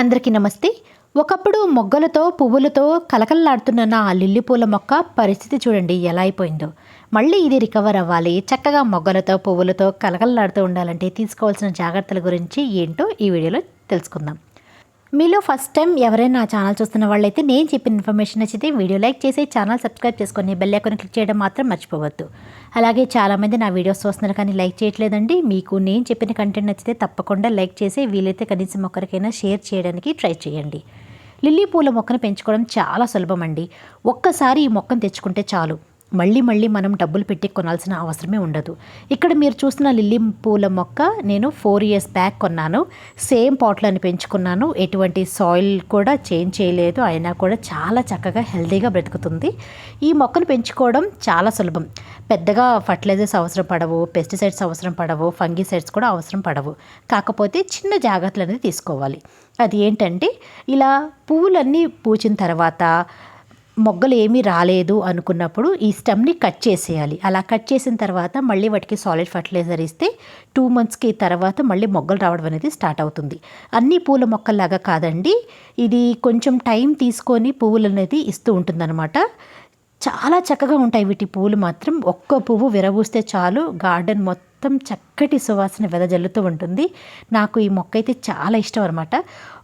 అందరికీ నమస్తే. ఒకప్పుడు మొగ్గలతో పువ్వులతో కలకలలాడుతున్న నా ఆ లిల్లీ పూల మొక్క పరిస్థితి చూడండి ఎలా అయిపోయిందో. మళ్ళీ ఇది రికవర్ అవ్వాలి. చక్కగా మొగ్గలతో పువ్వులతో కలకలలాడుతూ ఉండాలంటే తీసుకోవాల్సిన జాగ్రత్తల గురించి ఏంటో ఈ వీడియోలో తెలుసుకుందాం. మీలో ఫస్ట్ టైం ఎవరైనా నా ఛానల్ చూస్తున్న వాళ్ళైతే నేను చెప్పిన ఇన్ఫర్మేషన్ నచ్చితే వీడియో లైక్ చేసి ఛానల్ సబ్స్క్రైబ్ చేసుకొని బెల్ ఐకాన్ క్లిక్ చేయడం మాత్రం మర్చిపోవద్దు. అలాగే చాలామంది నా వీడియోస్ చూస్తున్నారు కానీ లైక్ చేయట్లేదండి. మీకు నేను చెప్పిన కంటెంట్ నచ్చితే తప్పకుండా లైక్ చేసి వీలైతే కనీసం ఒకరికైనా షేర్ చేయడానికి ట్రై చేయండి. లిల్లీ పూల మొక్కను పెంచుకోవడం చాలా సులభం అండి. ఒక్కసారి ఈ మొక్కను తెచ్చుకుంటే చాలు. మళ్ళీ మళ్ళీ మనం డబ్బులు పెట్టి కొనాల్సిన అవసరమే ఉండదు. ఇక్కడ మీరు చూస్తున్న లిల్లీ పూల మొక్క నేను ఫోర్ ఇయర్స్ బ్యాక్ కొన్నాను. సేమ్ పాట్లను పెంచుకున్నాను. ఎటువంటి సాయిల్ కూడా చేంజ్ చేయలేదు. అయినా కూడా చాలా చక్కగా హెల్తీగా బ్రతుకుతుంది. ఈ మొక్కను పెంచుకోవడం చాలా సులభం. పెద్దగా ఫర్టిలైజర్స్ అవసరం పడవు. పెస్టిసైడ్స్ అవసరం పడవు. ఫంగిసైడ్స్ కూడా అవసరం పడవు. కాకపోతే చిన్న జాగ్రత్తలు అనేది తీసుకోవాలి. అది ఏంటంటే ఇలా పువ్వులన్నీ పూచిన తర్వాత మొగ్గలు ఏమీ రాలేదు అనుకున్నప్పుడు ఈ స్టెమ్ని కట్ చేసేయాలి. అలా కట్ చేసిన తర్వాత మళ్ళీ వాటికి సాలిడ్ ఫర్టిలైజర్ ఇస్తే టూ మంత్స్కి తర్వాత మళ్ళీ మొగ్గలు రావడం అనేది స్టార్ట్ అవుతుంది. అన్ని పూల మొక్కల్లాగా కాదండి. ఇది కొంచెం టైం తీసుకొని పువ్వులు అనేది ఇస్తూ ఉంటుందన్నమాట. చాలా చక్కగా ఉంటాయి వీటి పువ్వులు మాత్రం. ఒక్క పువ్వు విరబూస్తే చాలు గార్డెన్ మొత్తం మొత్తం చక్కటి సువాసన వెదజల్లుతూ ఉంటుంది. నాకు ఈ మొక్క అయితే చాలా ఇష్టం అనమాట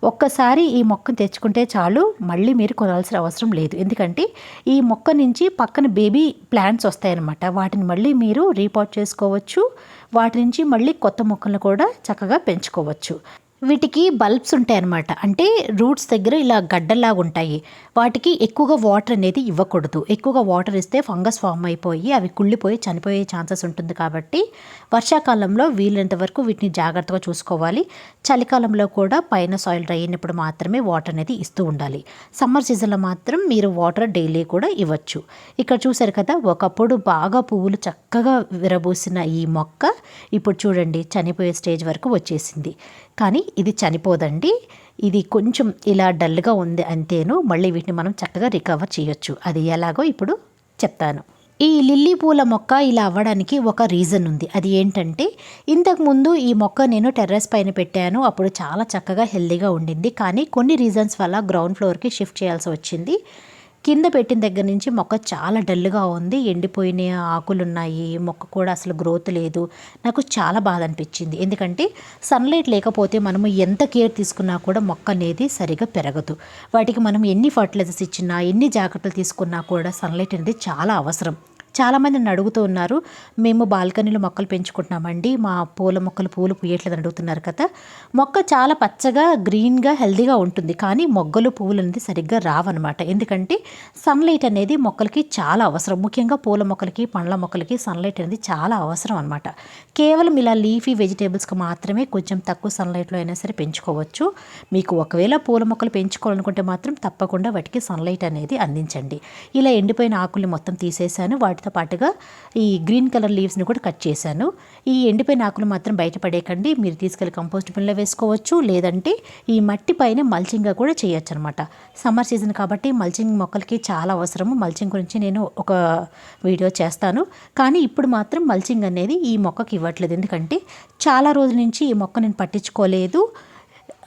ఒక్కసారి ఈ మొక్కను తెచ్చుకుంటే చాలు మళ్ళీ మీరు కొనాల్సిన అవసరం లేదు. ఎందుకంటే ఈ మొక్క నుంచి పక్కన బేబీ ప్లాంట్స్ వస్తాయన్నమాట. వాటిని మళ్ళీ మీరు రీపాట్ చేసుకోవచ్చు. వాటి నుంచి మళ్ళీ కొత్త మొక్కలను కూడా చక్కగా పెంచుకోవచ్చు. వీటికి బల్బ్స్ ఉంటాయి అన్నమాట. అంటే రూట్స్ దగ్గర ఇలా గడ్డల్లాగా ఉంటాయి. వాటికి ఎక్కువగా వాటర్ అనేది ఇవ్వకూడదు. ఎక్కువగా వాటర్ ఇస్తే ఫంగస్ ఫామ్ అయిపోయి అవి కుళ్ళిపోయి చనిపోయే ఛాన్సెస్ ఉంటుంది కాబట్టి వర్షాకాలంలో వీలైనంత వరకు వీటిని జాగ్రత్తగా చూసుకోవాలి. చలికాలంలో కూడా పైన సాయిల్ డ్రై అయినప్పుడు మాత్రమే వాటర్ అనేది ఇస్తూ ఉండాలి. సమ్మర్ సీజన్లో మాత్రం మీరు వాటర్ డైలీ కూడా ఇవ్వచ్చు. ఇక్కడ చూసారు కదా ఒకప్పుడు బాగా పువ్వులు చక్కగా విరబూసిన ఈ మొక్క ఇప్పుడు చూడండి చనిపోయే స్టేజ్ వరకు వచ్చేసింది. కానీ ఇది చనిపోదండి. ఇది కొంచెం ఇలా డల్గా ఉంది అంతేను మళ్ళీ వీటిని మనం చక్కగా రికవర్ చేయొచ్చు. అది ఎలాగో ఇప్పుడు చెప్తాను. ఈ లిల్లీ పూల మొక్క ఇలా అవ్వడానికి ఒక రీజన్ ఉంది. అది ఏంటంటే ఇంతకుముందు ఈ మొక్క నేను టెర్రస్ పైన పెట్టాను. అప్పుడు చాలా చక్కగా హెల్దీగా ఉండింది. కానీ కొన్ని రీజన్స్ వల్ల గ్రౌండ్ ఫ్లోర్కి షిఫ్ట్ చేయాల్సి వచ్చింది. కింద పెట్టిన దగ్గర నుంచి మొక్క చాలా డల్గా ఉంది. ఎండిపోయిన ఆకులు ఉన్నాయి మొక్క కూడా అసలు గ్రోత్ లేదు. నాకు చాలా బాధ అనిపించింది. ఎందుకంటే సన్లైట్ లేకపోతే మనము ఎంత కేర్ తీసుకున్నా కూడా మొక్క అనేది సరిగా పెరగదు. వాటికి మనం ఎన్ని ఫర్టిలైజర్స్ ఇచ్చినా ఎన్ని జాగ్రత్తలు తీసుకున్నా కూడా సన్లైట్ అనేది చాలా అవసరం. చాలామంది నన్ను అడుగుతూ ఉన్నారు మేము బాల్కనీలో మొక్కలు పెంచుకుంటున్నామండి మా పూల మొక్కలు పూలు పూయట్లేదు అడుగుతున్నారు కదా. మొక్క చాలా పచ్చగా గ్రీన్గా హెల్దీగా ఉంటుంది కానీ మొగ్గలు పువ్వులు అనేది సరిగ్గా రావన్నమాట. ఎందుకంటే సన్లైట్ అనేది మొక్కలకి చాలా అవసరం. ముఖ్యంగా పూల మొక్కలకి పండ్ల మొక్కలకి సన్లైట్ అనేది చాలా అవసరం అనమాట కేవలం ఇలా లీఫీ వెజిటేబుల్స్కి మాత్రమే కొంచెం తక్కువ సన్లైట్లో అయినా సరే పెంచుకోవచ్చు. మీకు ఒకవేళ పూల మొక్కలు పెంచుకోవాలనుకుంటే మాత్రం తప్పకుండా వాటికి సన్లైట్ అనేది అందించండి. ఇలా ఎండిపోయిన ఆకుల్ని మొత్తం తీసేసాను. వాటి వాటితో పాటుగా ఈ గ్రీన్ కలర్ లీవ్స్ని కూడా కట్ చేశాను. ఈ ఎండిపోయిన ఆకులు మాత్రం బయటపడేయకండి మీరు తీసుకెళ్ళి కంపోస్ట్ బిన్లో వేసుకోవచ్చు. లేదంటే ఈ మట్టి పైన మల్చింగ్గా కూడా చేయొచ్చు అనమాట సమ్మర్ సీజన్ కాబట్టి మల్చింగ్ మొక్కలకి చాలా అవసరము. మల్చింగ్ గురించి నేను ఒక వీడియో చేస్తాను. కానీ ఇప్పుడు మాత్రం మల్చింగ్ అనేది ఈ మొక్కకి ఇవ్వట్లేదు. ఎందుకంటే చాలా రోజుల నుంచి ఈ మొక్క నేను పట్టించుకోలేదు.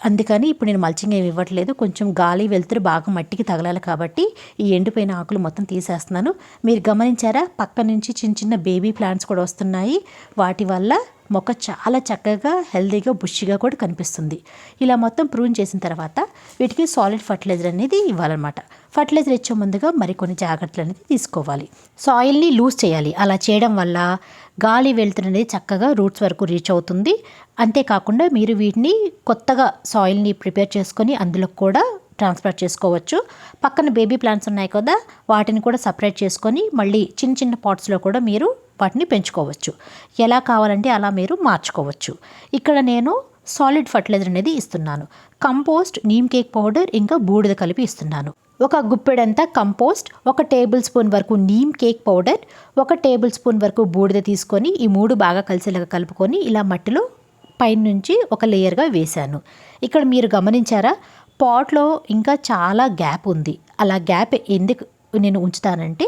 అందుకని ఇప్పుడు నేను మల్చింగ్ ఏమి ఇవ్వట్లేదు. కొంచెం గాలి వెళ్తురు బాగా మట్టికి తగలాలి కాబట్టి ఈ ఎండిపోయిన ఆకులు మొత్తం తీసేస్తున్నాను. మీరు గమనించారా? పక్క నుంచి చిన్న చిన్న బేబీ ప్లాంట్స్ కూడా వస్తున్నాయి. వాటి వల్ల మొక్క చాలా చక్కగా హెల్తీగా బుష్గా కూడా కనిపిస్తుంది. ఇలా మొత్తం ప్రూన్ చేసిన తర్వాత వీటికి సాలిడ్ ఫర్టిలైజర్ అనేది ఇవ్వాలన్నమాట. ఫర్టిలైజర్ ఇచ్చే ముందుగా మరికొన్ని జాగ్రత్తలు అనేది తీసుకోవాలి. సాయిల్ని లూజ్ చేయాలి. అలా చేయడం వల్ల గాలి వెళ్తున్నది చక్కగా రూట్స్ వరకు రీచ్ అవుతుంది. అంతేకాకుండా మీరు వీటిని కొత్తగా సాయిల్ని ప్రిపేర్ చేసుకొని అందులో కూడా ట్రాన్స్ఫర్ చేసుకోవచ్చు. పక్కన బేబీ ప్లాంట్స్ ఉన్నాయి కదా వాటిని కూడా సపరేట్ చేసుకొని మళ్ళీ చిన్న చిన్న పాట్స్లో కూడా మీరు వాటిని పెంచుకోవచ్చు. ఎలా కావాలంటే అలా మీరు మార్చుకోవచ్చు. ఇక్కడ నేను సాలిడ్ ఫర్టిలైజర్ అనేది ఇస్తున్నాను. కంపోస్ట్ నీమ్ కేక్ పౌడర్ ఇంకా బూడిద కలిపి ఇస్తున్నాను. ఒక గుప్పెడంతా కంపోస్ట్ ఒక టేబుల్ స్పూన్ వరకు నీమ్ కేక్ పౌడర్ ఒక టేబుల్ స్పూన్ వరకు బూడిద తీసుకొని ఈ మూడు బాగా కలిసేలాగా కలుపుకొని ఇలా మట్టిలో పైనుంచి ఒక లేయర్గా వేశాను. ఇక్కడ మీరు గమనించారా? పాట్లో ఇంకా చాలా గ్యాప్ ఉంది. అలా గ్యాప్ ఎందుకు నేను ఉంచుతానంటే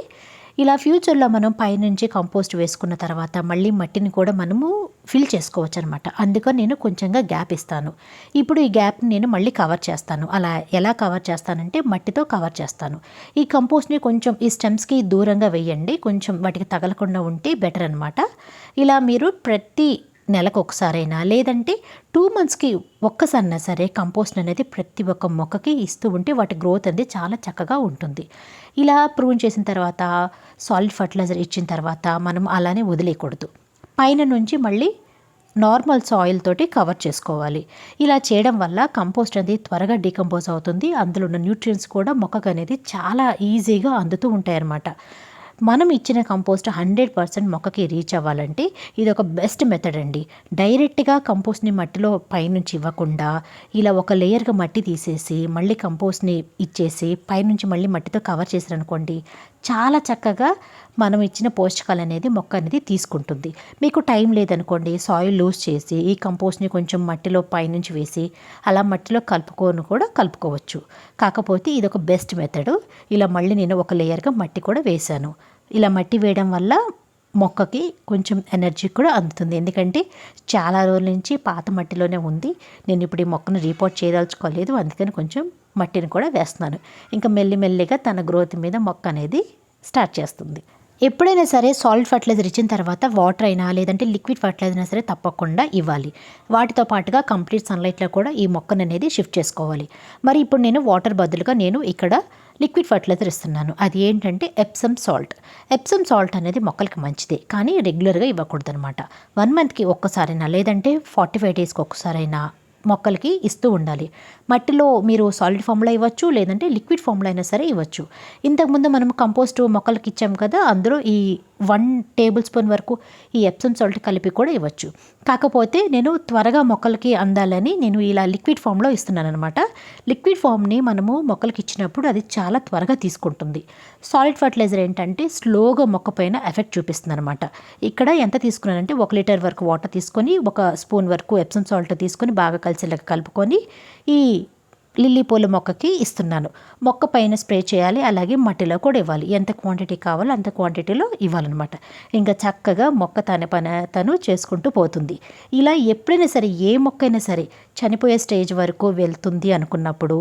ఇలా ఫ్యూచర్లో మనం పైనుంచి కంపోస్ట్ వేసుకున్న తర్వాత మళ్ళీ మట్టిని కూడా మనము ఫిల్ చేసుకోవచ్చు అనమాట అందుకని నేను కొంచెంగా గ్యాప్ ఇస్తాను. ఇప్పుడు ఈ గ్యాప్ని నేను మళ్ళీ కవర్ చేస్తాను. అలా ఎలా కవర్ చేస్తానంటే మట్టితో కవర్ చేస్తాను. ఈ కంపోస్ట్ని కొంచెం ఈ స్టెమ్స్కి దూరంగా వేయండి. కొంచెం వాటికి తగలకుండా ఉంటే బెటర్ అనమాట ఇలా మీరు ప్రతి నెలకు ఒకసారైనా లేదంటే టూ మంత్స్కి ఒక్కసారైనా సరే కంపోస్ట్ అనేది ప్రతి ఒక్క మొక్కకి ఇస్తూ ఉంటే వాటి గ్రోత్ అనేది చాలా చక్కగా ఉంటుంది. ఇలా ప్రూవ్ చేసిన తర్వాత సాలిడ్ ఫర్టిలైజర్ ఇచ్చిన తర్వాత మనం అలానే వదిలేయకూడదు. పైన నుంచి మళ్ళీ నార్మల్ సాయిల్ తోటి కవర్ చేసుకోవాలి. ఇలా చేయడం వల్ల కంపోస్ట్ అనేది త్వరగా డీకంపోజ్ అవుతుంది. అందులో ఉన్న న్యూట్రియన్స్ కూడా మొక్కకు అనేది చాలా ఈజీగా అందుతూ ఉంటాయన్నమాట. మనం ఇచ్చిన కంపోస్ట్ హండ్రెడ్ పర్సెంట్ మొక్కకి రీచ్ అవ్వాలంటే ఇది ఒక బెస్ట్ మెథడ్ అండి. డైరెక్ట్గా కంపోస్ట్ని మట్టిలో పైనుంచి ఇవ్వకుండా ఇలా ఒక లేయర్గా మట్టి తీసేసి మళ్ళీ కంపోస్ట్ని ఇచ్చేసి పైనుంచి మళ్ళీ మట్టితో కవర్ చేశారనుకోండి చాలా చక్కగా మనం ఇచ్చిన పోషకాలు అనేది మొక్క అనేది తీసుకుంటుంది. మీకు టైం లేదనుకోండి సాయిల్ లూజ్ చేసి ఈ కంపోస్ట్ని కొంచెం మట్టిలో పైనుంచి వేసి అలా మట్టిలో కలుపుకొని కూడా కలుపుకోవచ్చు. కాకపోతే ఇది ఒక బెస్ట్ మెథడ్. ఇలా మళ్ళీ నేను ఒక లేయర్గా మట్టి కూడా వేశాను. ఇలా మట్టి వేయడం వల్ల మొక్కకి కొంచెం ఎనర్జీ కూడా అందుతుంది. ఎందుకంటే చాలా రోజుల నుంచి పాత మట్టిలోనే ఉంది. నేను ఇప్పుడు ఈ మొక్కను రీపోర్ట్ చేయదలుచుకోలేదు. అందుకని కొంచెం మట్టిని కూడా వేస్తున్నాను. ఇంకా మెల్లిమెల్లిగా తన గ్రోత్ మీద మొక్క అనేది స్టార్ట్ చేస్తుంది. ఎప్పుడైనా సరే సాలిడ్ ఫర్టిలైజర్ ఇచ్చిన తర్వాత వాటర్ అయినా లేదంటే లిక్విడ్ ఫర్టిలైజర్ అయినా సరే తప్పకుండా ఇవ్వాలి. వాటితో పాటుగా కంప్లీట్ సన్లైట్లో కూడా ఈ మొక్కను అనేది షిఫ్ట్ చేసుకోవాలి. మరి ఇప్పుడు నేను వాటర్ బదులుగా నేను ఇక్కడ లిక్విడ్ ఫర్టిలైజర్ ఇస్తున్నాను. అది ఏంటంటే ఎప్సమ్ సాల్ట్ ఎప్సమ్ సాల్ట్ అనేది మొక్కలకి మంచిదే. కానీ రెగ్యులర్గా ఇవ్వకూడదు అనమాట వన్ మంత్కి ఒక్కసారైనా లేదంటే ఫార్టీ ఫైవ్ డేస్కి ఒక్కసారైనా మొక్కలకి ఇస్తూ ఉండాలి. మట్టిలో మీరు సాలిడ్ ఫామ్లో ఇవ్వచ్చు లేదంటే లిక్విడ్ ఫామ్లో అయినా సరే ఇవ్వచ్చు. ఇంతకుముందు మనం కంపోస్ట్ మొక్కలకి ఇచ్చాం కదా అందులో ఈ వన్ టేబుల్ స్పూన్ వరకు ఈ ఎప్సమ్ సాల్ట్ కలిపి కూడా ఇవ్వచ్చు. కాకపోతే నేను త్వరగా మొక్కలకి అందాలని నేను ఇలా లిక్విడ్ ఫామ్లో ఇస్తున్నాను అనమాట లిక్విడ్ ఫామ్ని మనము మొక్కలకి ఇచ్చినప్పుడు అది చాలా త్వరగా తీసుకుంటుంది. సాలిడ్ ఫర్టిలైజర్ ఏంటంటే స్లోగా మొక్క పైన ఎఫెక్ట్ చూపిస్తుంది అనమాట ఇక్కడ ఎంత తీసుకున్నానంటే ఒక లీటర్ వరకు వాటర్ తీసుకొని ఒక స్పూన్ వరకు ఎప్సమ్ సాల్ట్ తీసుకొని బాగా కలిసేలాగా కలుపుకొని ఈ లిల్లీ పూల మొక్కకి ఇస్తున్నాను. మొక్క పైన స్ప్రే చేయాలి అలాగే మట్టిలో కూడా ఇవ్వాలి. ఎంత క్వాంటిటీ కావాలో అంత క్వాంటిటీలో ఇవ్వాలన్నమాట. ఇంకా చక్కగా మొక్క తన పని తను చేసుకుంటూ పోతుంది. ఇలా ఎప్పుడైనా సరే ఏ మొక్క అయినా సరే చనిపోయే స్టేజ్ వరకు వెళ్తుంది అనుకున్నప్పుడు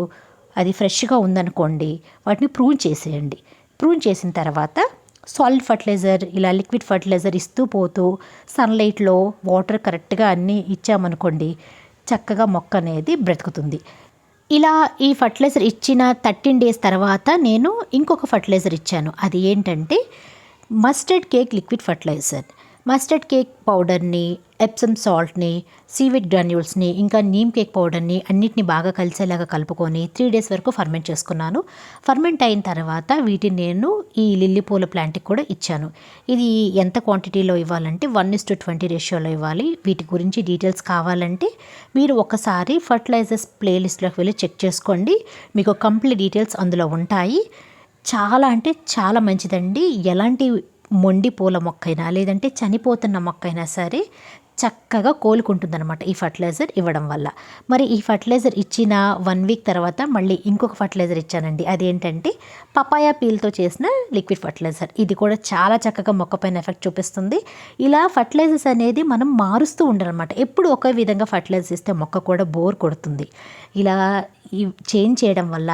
అది ఫ్రెష్గా ఉందనుకోండి వాటిని ప్రూన్ చేసేయండి. ప్రూన్ చేసిన తర్వాత సాలిడ్ ఫర్టిలైజర్ ఇలా లిక్విడ్ ఫర్టిలైజర్ ఇస్తూ పోతూ సన్లైట్లో వాటర్ కరెక్ట్గా అన్నీ ఇచ్చామనుకోండి చక్కగా మొక్క అనేది బ్రతుకుతుంది. ఇలా ఈ ఫర్టిలైజర్ ఇచ్చిన థర్టీన్ డేస్ తర్వాత నేను ఇంకొక ఫర్టిలైజర్ ఇచ్చాను. అది ఏంటంటే mustard cake liquid fertilizer. Mustard cake పౌడర్ని ఎప్సమ్ సాల్ట్ని సీవిడ్ గ్రాన్యూల్స్ని ఇంకా నీమ్ కేక్ పౌడర్ని అన్నిటిని బాగా కలిసేలాగా కలుపుకొని త్రీ డేస్ వరకు ఫర్మెంట్ చేసుకున్నాను. ఫర్మెంట్ అయిన తర్వాత వీటిని నేను ఈ లిల్లీ పూల ప్లాంట్కి కూడా ఇచ్చాను. ఇది ఎంత క్వాంటిటీలో ఇవ్వాలంటే వన్ ఇస్ టు ట్వంటీ రేషియోలో ఇవ్వాలి. వీటి గురించి డీటెయిల్స్ కావాలంటే మీరు ఒకసారి ఫర్టిలైజర్స్ ప్లేలిస్ట్లోకి వెళ్ళి చెక్ చేసుకోండి. మీకు కంప్లీట్ డీటెయిల్స్ అందులో ఉంటాయి. చాలా అంటే చాలా మంచిదండి. ఎలాంటి మొండి పూల మొక్కైనా లేదంటే చనిపోతున్న మొక్కైనా సరే చక్కగా కోలుకుంటుందన్నమాట ఈ ఫర్టిలైజర్ ఇవ్వడం వల్ల. మరి ఈ ఫర్టిలైజర్ ఇచ్చిన వన్ వీక్ తర్వాత మళ్ళీ ఇంకొక ఫర్టిలైజర్ ఇచ్చానండి. అదేంటంటే పపాయా పీల్తో చేసిన లిక్విడ్ ఫర్టిలైజర్. ఇది కూడా చాలా చక్కగా మొక్కపైన ఎఫెక్ట్ చూపిస్తుంది. ఇలా ఫర్టిలైజర్స్ అనేది మనం మారుస్తూ ఉండాలన్నమాట. ఎప్పుడు ఒకే విధంగా ఫర్టిలైజర్స్ ఇస్తే మొక్క కూడా బోర్ కొడుతుంది. ఇలా చేంజ్ చేయడం వల్ల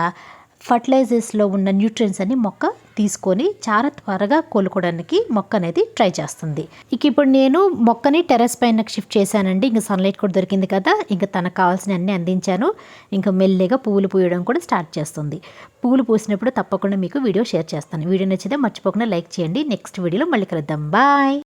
ఫర్టిలైజర్స్లో ఉన్న న్యూట్రియన్స్ అని మొక్క తీసుకొని చాలా త్వరగా కోలుకోవడానికి మొక్క అనేది ట్రై చేస్తుంది. ఇక ఇప్పుడు నేను మొక్కని టెర్రస్ పైన షిఫ్ట్ చేశానండి. ఇంకా సన్లైట్ కూడా దొరికింది కదా. ఇంకా తనకు కావాల్సిన అన్ని అందించాను. ఇంకా మెల్లిగా పువ్వులు పూయడం కూడా స్టార్ట్ చేస్తుంది. పువ్వులు పూసినప్పుడు తప్పకుండా మీకు వీడియో షేర్ చేస్తాను. వీడియో నచ్చితే మర్చిపోకుండా లైక్ చేయండి. నెక్స్ట్ వీడియోలో మళ్ళీ కలుద్దాం. బాయ్!